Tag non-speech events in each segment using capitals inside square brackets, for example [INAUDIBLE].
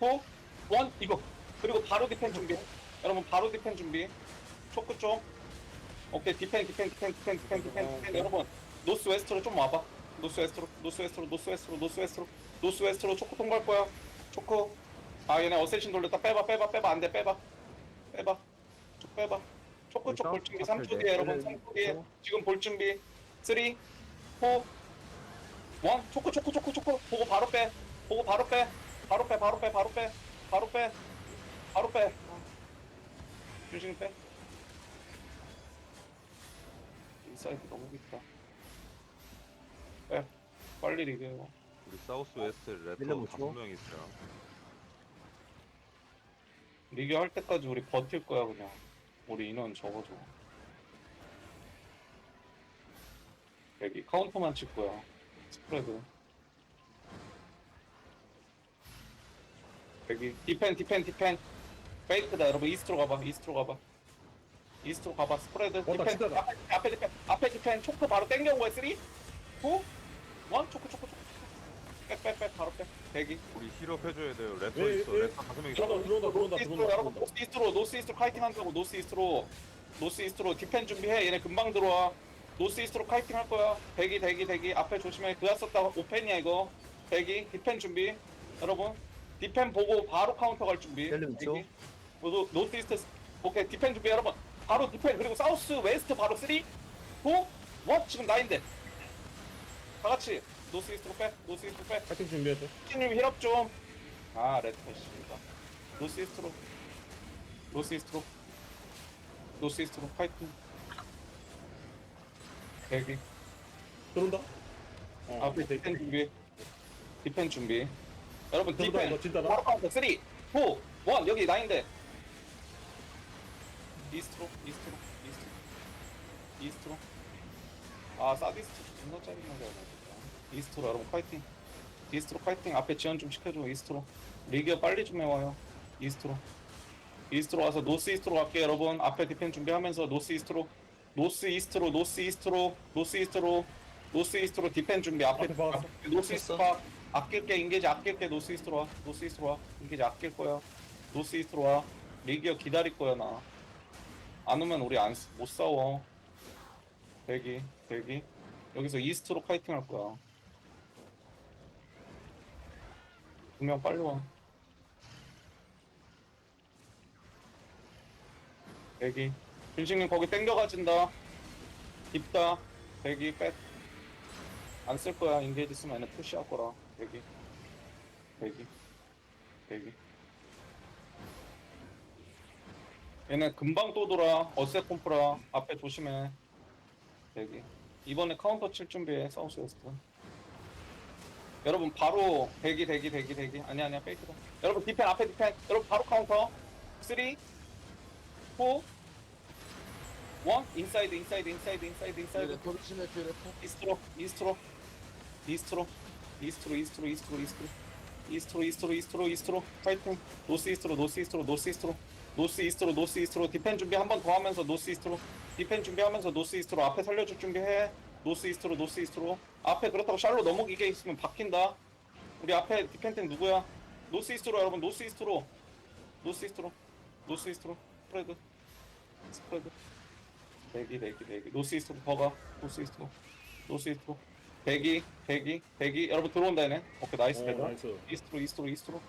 4, 1, 이거. 그리고 바로 디펜 준비. 여러분, 바로 디펜 준비. 초크 쪽. 오케이, 디펜, 디펜, 디펜, 디펜, 디펜, 디펜, 디펜. 여러분, 노스 웨스트로 좀 와봐. 노스 웨스트로, 노스 웨스트로, 노스 웨스트로, 노스 웨스트로, 노스 웨스트로 초크 통과할 거야. 초크. 아, 얘네 어쌔신 돌렸다. 빼봐, 빼봐, 빼봐. 안 돼, 빼봐. 빼봐. 쭉 빼봐. 초크 쪽 볼 준비 3초 뒤에, 여러분. 3초 뒤에. 지금 볼 준비. 3, 4, 1. 초크, 초크, 초크, 초크. 보고 바로 빼. 보고 바로 빼. 바로 빼, 바로 빼, 바로 빼. 바로 빼. 바로 빼. 중심 빼. 인사이드 너무 깊다. 빼. 빨리 리뷰해요. 우리 사우스 웨스트 레터 밀려붙여. 다섯 명 있어요. 리뷰 할 때까지 우리 버틸 거야, 그냥. 우리 인원 적어줘. 여기 카운터만 칠 거야. 스프레드. 여기 디펜, 디펜, 디펜. 페이크다, 여러분. 이스트로 가봐, 이스트로 가봐. 이스트로 가봐, 스프레드. 어, 나 디펜, 진짜다. 앞에, 앞에 디펜, 앞에 디펜. 초크 바로 땡겨온 거야, 3, 2, 1, 초크, 초크, 초크. 백, 백, 백, 바로 백. 대기. 우리 힐업 해줘야 돼요. 레터 예, 있어. 예. 레터 다섯 명 있어. 들어온다, 들어온다, 들어온다, 노스 이스트로 들어온다, 여러분 들어온다. 노스 이스트로 노스 이스트로 카이팅 한다고 노스 이스트로 노스 이스트로 디펜 준비해 얘네 금방 들어와 노스 이스트로 카이팅 할 거야 대기 대기 대기 앞에 조심해 그야 썼다 오펜이야 이거 대기 디펜 준비 여러분 디펜 보고 바로 카운터 갈 준비 셀름 있죠? 대기. 노, 노스 이스트 오케이 디펜 준비 여러분 바로 디펜 그리고 사우스 웨스트 바로 3 2 1 지금 나인데 다 같이 노스 이스트로 빼 노스 이스트로 빼 파이팅 준비해서. 님 힐업 좀. 아, 레드 패시다. 노스 이스트로. 노스 이스트로. 노스 이스트로 파이팅. 대기. 들어온다. 어, 앞에 디펜 준비. 디펜 준비. 여러분, 들어온다, 디펜. 진짜다. 바로 카운터 3, 4, 1. 여기 나인데. 이스트로, 이스트로, 이스트로. 이스트로. 아, 사디스트 존나 짜증나게 진짜. 이스트로, 여러분, 파이팅. 이스트로 파이팅 앞에 지원 좀 시켜줘 이스트로 리기어 빨리 좀 해와요 이스트로 이스트로 와서 노스 이스트로 갈게요 여러분 앞에 디펜 준비하면서 노스 이스트로 노스 이스트로 노스 이스트로 노스 이스트로 노스 이스트로 디펜 준비 앞에 앞에 박았어. 앞에 노스 이스트 봐 아낄게 인게지 아낄게 노스 이스트로 와 노스 이스트로 와 인게지 아낄 거야 노스 이스트로 와 리기어 기다릴 거야 나 안 오면 우리 안 못 싸워 대기 대기 여기서 이스트로 파이팅 할 거야 두 명 빨리 와. 대기. 준식님 거기 땡겨가진다. 입다. 대기 백. 안쓸 거야. 인게이지 쓰면 얘네 푸시할 거라. 대기. 대기. 대기. 얘네 금방 또 돌아. 어셋 콤프라. 앞에 조심해. 대기. 이번에 카운터 칠 준비해. 사우스 웨스트. 여러분 바로 대기 대기 대기 대기 아니 아니야 페이크다 여러분 디펜 앞에 디펜 여러분 바로 카운터 3 4 1 인사이드 인사이드 인사이드 인사이드 인사이드 도르시네 듀레포 이스트로 이스트로 이스트로 이스트로 이스트로 이스트로 이스트로 이스트로 이스트로 이스트로 이스트로 파이팅 노스 이스트로 노스 이스트로 노스 이스트로 노스 이스트로 노스 이스트로 디펜 준비 한 번 더 하면서 노스 이스트로 디펜 준비하면서 노스 이스트로 앞에 살려줄 준비해 노스 이스트로 노스 이스트로 앞에 그렇다고 샬로 넘어기게 있으면 바뀐다 우리 앞에 디펜트 누구야 노스 이스트로 여러분 노스 이스트로 노스 이스트로 노스 이스트로 스프레드 스프레드 대기 대기 대기 노스 이스트로 더가 노스 이스트로 노스 이스트로 대기 대기 대기. 여러분 들어온다 얘네. 오케이 나이스 어, 대다 나이스. 이스트로 이스트로 이스트로.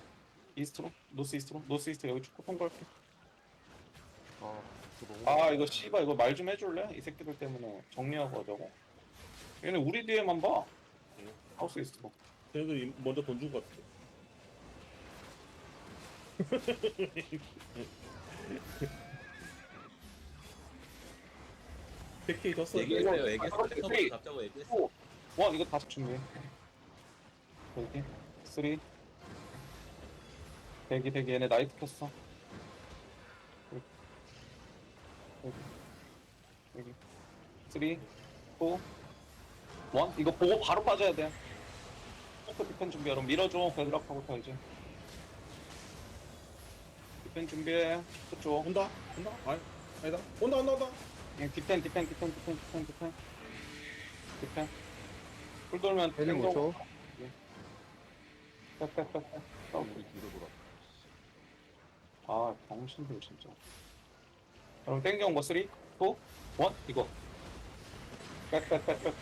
이스트로. 노스 이스트로. 노스 이스트 여기 축구 통과할게. 아아 이거 씨발 이거 말 좀 해줄래? 이 새끼들 때문에 정리하고 하자고 얘네 우리 뒤에만 봐. 하우스 이스트로 쟤네들이 먼저 돈 준 것 같아. 백케이 졌어. 얘기했어요, 얘기했어요. 잡자고 얘기했어. 와 이거 다시 준비해 대기 쓰리. 대기 대기. 얘네 나이트 켰어. 대기 대기. 쓰리 포. 원? 이거 보고 바로 빠져야 돼. 포크 디펜 준비 여러분 밀어줘. 베드락하고부터 이제. 디펜 준비해. 그쪽. 온다? 온다? 아니, 아니다. 온다, 온다, 온다. 예, 디펜 디펜 디펜 디펜 디펜 디펜. 디펜 꿀 돌면 헬리 못 쳐. 빽빽빽빽 우리 뒤로 돌아. 아 병신들 진짜. 여러분 땡겨온 거 3, 2, 1 이거. [LAUGHS] 빽빽빽빽빽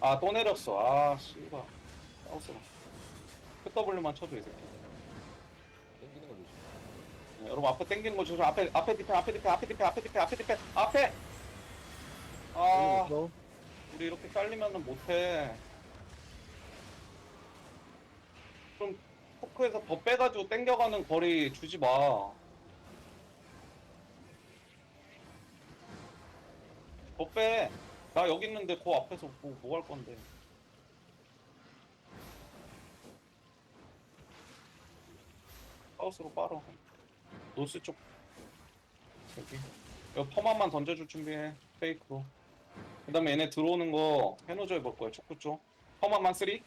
아또 내렸어. 아 씨발. 싸웠어 QW만 쳐줘 이 새끼. 조심. 네, 여러분 앞에 땡기는 거 조심. 앞에 앞에 디펜 앞에 디펜 앞에 디펜 앞에 디펜 앞에 디펜 앞에! 아 우리 이렇게 깔리면은 못해 좀 포크에서 더 빼가지고 땡겨가는 거리 주지 마. 더 빼. 나 여기 있는데 그 앞에서 뭐, 뭐 할 건데. 하우스로 빨어. 노스 쪽. 여기. 이거 퍼만만 던져줄 준비해. 페이크로. 그 다음에 얘네 들어오는 거 해노저 해볼 거야. 초크 쪽. 퍼만만 3, 2, 1.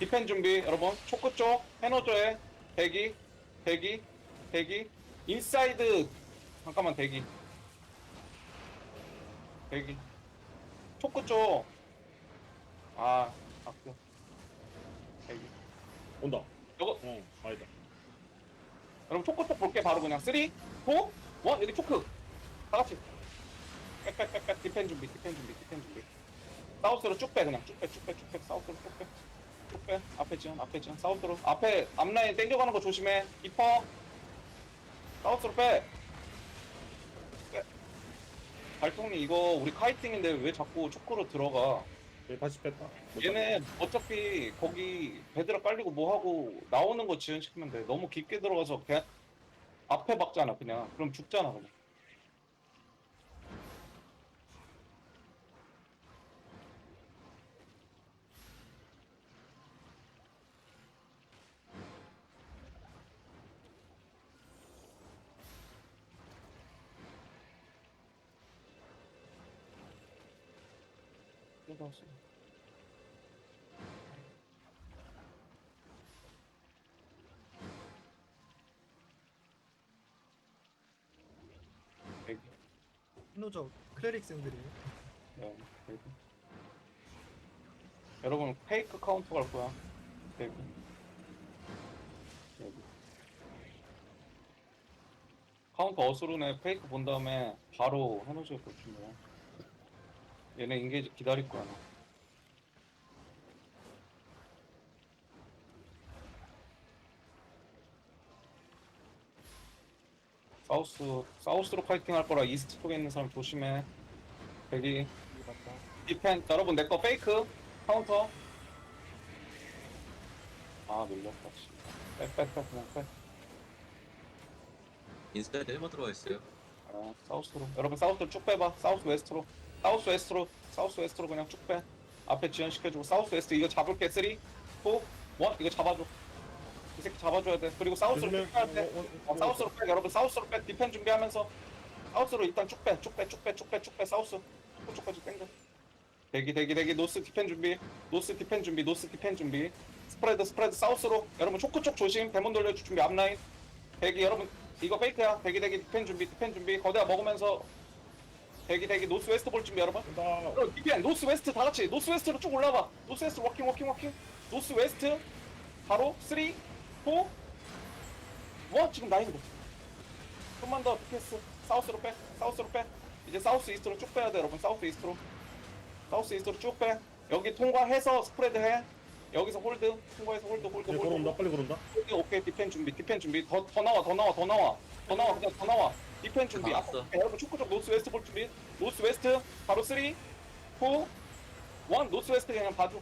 디펜 준비 여러분. 초크 쪽 해노저에 대기 대기 대기. 인사이드. 잠깐만 대기. 대기. 초크 쪽 아 아껴 대기. 온다. 이거. 어, 아니다. 여러분 초크 쪽 볼게 바로 그냥. 3 4 1 여기 초크. 다 같이 빽빽빽빽 디펜 준비 디펜 준비 디펜 준비. 사우스로 쭉 빼 그냥. 쭉 빼 쭉 빼 쭉 빼. 사우스로 쭉빼. 쭉 빼. 앞에 지원 앞에 지원. 사우스로. 앞에 앞라인 땡겨가는 거 조심해. 깊어 사우스로 빼. 빼. 발통이 이거 우리 카이팅인데 왜 자꾸 초크로 들어가? 얘 다시 뺐다. 못 얘네 어차피 거기 베드락 깔리고 뭐하고 나오는 거 지연시키면 돼. 너무 깊게 들어가서 그냥 앞에 박잖아 그냥. 그럼 죽잖아 그냥 뜯었어. 여기 노저 클레릭생들이에요. 네, 여기. 여러분 페이크 카운터 갈 거야. 여기. 카운터 어스루네 페이크 본 다음에 바로 해노즈에 볼 준비해. 얘네 인게이지 기다릴 거야. 나. 사우스 사우스로 파이팅 할 거라 이스트 쪽에 있는 사람 조심해. 맞다. 디펜 여러분 내 거 페이크 카운터 아 밀렸다 씨. 빽빽빽 그냥 빽 인사이드 해머 들어가 있어요. 아, 사우스로 여러분 사우스로 쭉 빼봐 사우스 웨스트로 사우스 웨스트로 사우스 웨스트로 그냥 쭉 빼. 앞에 지연시켜주고 사우스 웨스트 이거 잡을게 3 2 1 이거 잡아줘. 이 새끼 잡아줘야 돼. 그리고 사우스로. 쭉 빼야 돼. 어, 어, 어, 어, 사우스로 빼 여러분. 사우스로 빼. 디펜 준비하면서 사우스로 일단 쭉 빼 쭉 빼 쭉 빼 쭉 빼 쭉 빼. 사우스 쭉까지 땡겨. 대기 대기 대기. 노스 디펜 준비. 노스 디펜 준비 노스 디펜 준비. 스프레드 스프레드. 사우스로. 여러분 초크 쪽 조심. 데몬 돌려줄 준비. 앞라인. 대기 여러분. 이거 페이크야. 대기 대기. 디펜 준비 디펜 준비. 거대가 먹으면서 대기 대기 노스 웨스트 볼 준비 여러분 온다. 여러분 디펜 노스 웨스트 다 같이. 노스 웨스트로 쭉 올라가. 노스 웨스트 워킹 워킹 워킹. 노스 웨스트. 바로 3 4 1 지금 나이는 거 좀만 더 패스 사우스로 빼. 사우스로 빼. 이제 사우스 이스트로 쭉 빼야 돼 여러분. 사우스 이스트로. 사우스 이스트로 쭉 빼. 여기 통과해서 스프레드 해. 여기서 홀드. 통과해서 홀드 홀드 얘 홀드 걸어온다. 빨리 걸어온다. 홀드 오케이. 디펜 준비 디펜 준비. 더, 더 나와 더 나와 더 나와. 더 나와 그냥 더 나와 디펜 준비. 앞에 여러분 축구 쪽 노스 웨스트 볼 준비. 노스 웨스트 바로 3 4 1 노스 웨스트 그냥 봐줘.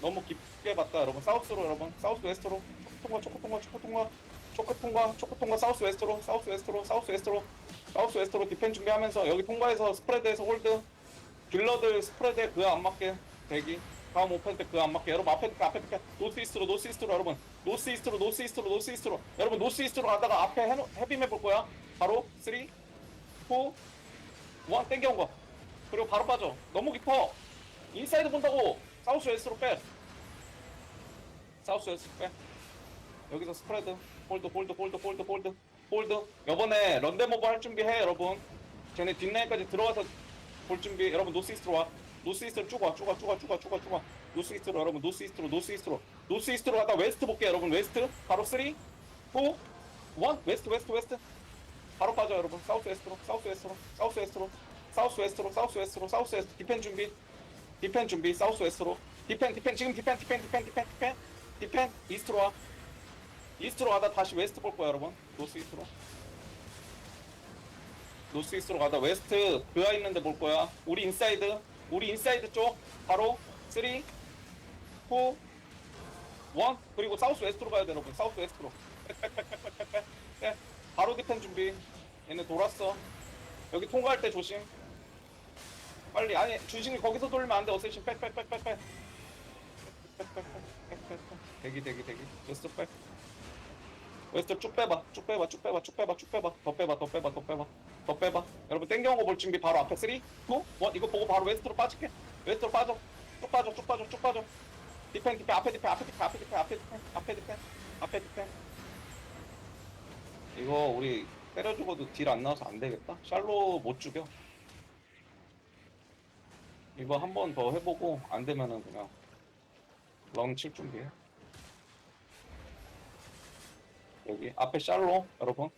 너무 깊게 봤다 여러분. 사우스로 여러분. 사우스 웨스트로. 초코 통과 초코 통과 초코 통과 초코 통과 초코 통과 사우스 웨스트로 사우스 웨스트로 사우스 웨스트로. 사우스 웨스트로 디펜 준비하면서 여기 통과해서 스프레드에서 홀드. 딜러들 스프레드에 그거 안 맞게 대기. 다음 오펜 때 그거 안 맞게. 여러분 앞에 앞에. 노스 이스트로 노스 이스트로 여러분 노스 이스트로 노스 이스트로 노스 이스트로. 여러분 노스 이스트로 가다가 앞에 해노, 헤비맵 볼 거야. 바로 3 4 1 땡겨온 거. 그리고 바로 빠져. 너무 깊어. 인사이드 본다고. 사우스 웨스트로 빼. 사우스 웨스트 빼. 여기서 스프레드. 홀드 홀드 홀드 홀드 홀드. 홀드. 요번에 런데모버 할 준비해 여러분. 쟤네 뒷라인까지 들어와서 볼 준비. 여러분 노스 이스트로 와. 노스 이스트로 쭉와 쭉와 쭉와 쭉와 쭉와 쭉 와. 노스 이스트로 여러분. 노스 이스트로 노스 이스트로 노스 이스트로 가다 웨스트 볼게요 여러분. 웨스트 바로 3 4 1 웨스트 웨스트 웨스트. 바로 빠져 여러분. 사우스 웨스트로 사우스 웨스트로 사우스 웨스트로 사우스 웨스트로 사우스 웨스트로 사우스 웨스트. 디펜 준비 디펜 준비 사우스 웨스트로. 디펜 디펜 지금 디펜 디펜 디펜 디펜 디펜. 디펜 이스트로 와. 이스트로 가다 다시 웨스트 볼 거야 여러분. 노스 이스트로. 노스 이스트로 가다 웨스트 그아 있는데 볼 거야. 우리 인사이드 우리 인사이드 쪽. 바로 3 4 1 그리고 사우스 웨스트로 가야 돼 여러분 사우스 웨스트로. 빽빽빽빽빽빽 [LAUGHS] 빽. 바로 디펜 준비. 얘네 돌았어. 여기 통과할 때 조심. 빨리 아니 주신이 거기서 돌리면 안돼. 어쌔신 빽빽빽빽빽. [LAUGHS] 대기 대기 대기. 웨스트 백 웨스트 쭉 빼봐. 쭉 빼봐 쭉 빼봐 쭉 빼봐 쭉 빼봐. 더 빼봐 더 빼봐 더 빼봐. 더 빼봐. 여러분 땡겨온 거볼 준비 바로 앞에. 3 2 1 이거 보고 바로 웨스트로 빠질게. 웨스트로 빠져. 쭉 빠져 쭉 빠져 쭉 빠져 디펜 디펜 앞에 디펜 앞에 디펜 앞에 디펜 앞에 디펜 앞에 디펜 앞에 디펜. 이거 우리 때려 죽어도 딜 안 나와서 안 되겠다? 샬로 못 죽여. 이거 한 번 더 해보고 안 되면은 그냥 렁칠 준비해. 여기 앞에 샬로 여러분.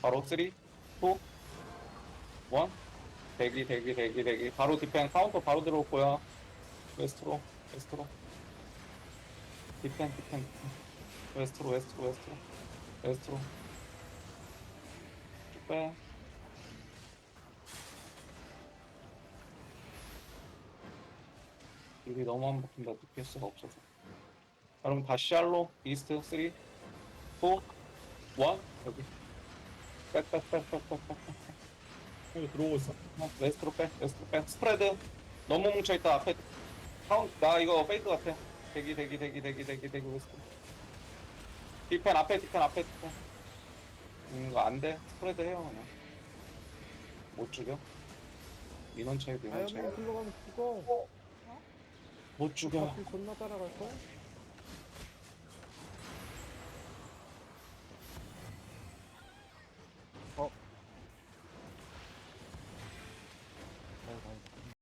바로 3 2 1 대기 대기 대기 대기. 바로 디펜 카운터 바로 들어올 거야. 웨스트로 웨스트로 디펜 디펜 웨스트로 웨스트로 웨스트로. 웨스트로. 쭉빼. 여기 너무 안 붙는다. DPS가 없어서. 여러분 다시 샬로. 이스트 3 2 1 여기. 빽빽빽빽빽빽 여기 들어오고 있어. 어, 웨스트로 빼, 웨스트로 빼. 스프레드. 너무 뭉쳐있다. 앞에. 카운, 나 이거 페이크 같아. 대기, 대기, 대기, 대기, 대기, 대기, 웨스트. 디펜 앞에, 디펜 앞에, 디펜. 음, 이거 안 돼. 스프레드 해요, 그냥. 못 죽여. 민원 차이, 민원 차이. 아야만 흘러가면 죽어. 못 죽여. 앞이 존나 따라갈 거?